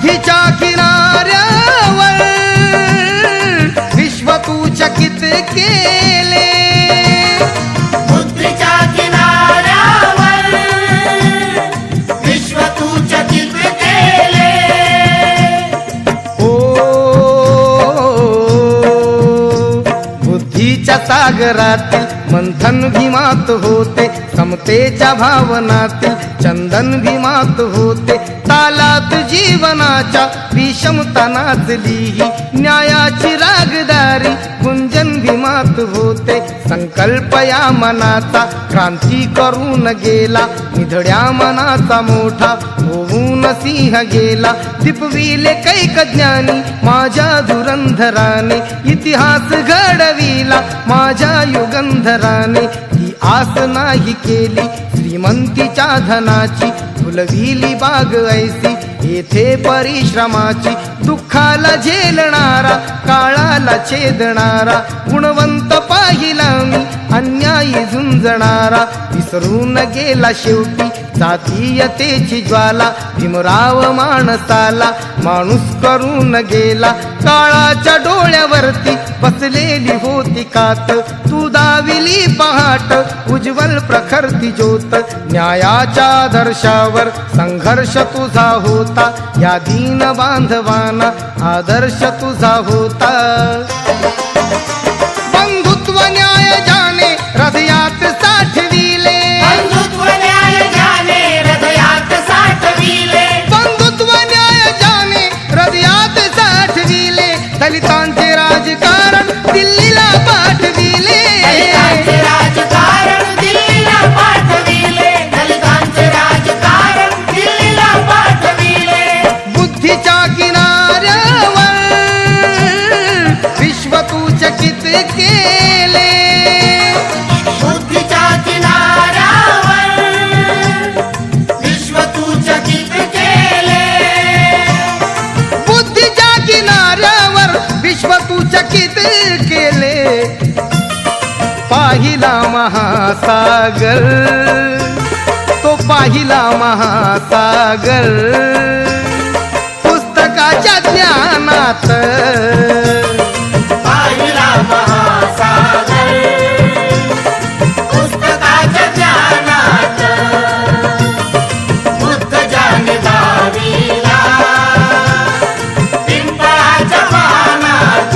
बुद्धीच्या किनाऱ्यावर विश्व तू चकित केले. बुद्धीच्या किनाऱ्यावर विश्व तू चकित केले. ओ बुद्धीच्या सागरातील मंथन भीमात होते समतेच्या भावनातील चंदन भीमात होते तालात जीवनाच्या विषमता नाचली. न्यायाची रागदारी गुंजन भीमात होते. संकल्प या मनाचा क्रांती करून गेला. निधड्या मनाचा मोठा होऊन सिंह गेला. दिपविले कैक ज्ञानी माझ्या धुरंधराने इतिहास घडविला. माझ्या युगंधराने ती आस नाही केली. श्रीमंतीच्या धनाची फुलविली बाग ऐसी येथे परिश्रमाची दुःखाला झेलणारा काळाला छेदणारा गुणवंत पाहिला मी अन्यायी झुंजणारा विसरून गेला शेवटी जातीयतेची ज्वाला भीमराव माणसाला माणूस करून गेला काळाच्या डोळ्यावरती बसलेली होती कात तू दाविली पहाट उज्ज्वल प्रखरती ज्योत न्यायाच्या आदर्शावर संघर्ष तुझा होता या दीन बांधवाना आदर्श तुझा होता. बंधुत्व न्याय जाणे हृदयात साठविले. बंधुत्व न्याय जाने हृदयात साठविले. बंधुत्व न्याय जाणे हृदयात साठविले. दलितांचे महासागर तो पाहिला महासागर. पुस्तकाच्या ज्ञानात पाहिला महासागर. पुस्तकाच्या ज्ञानात बुद्ध ज्ञान पिंपळाच्या पानात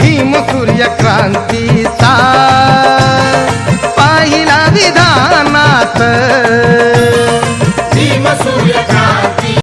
भीम 们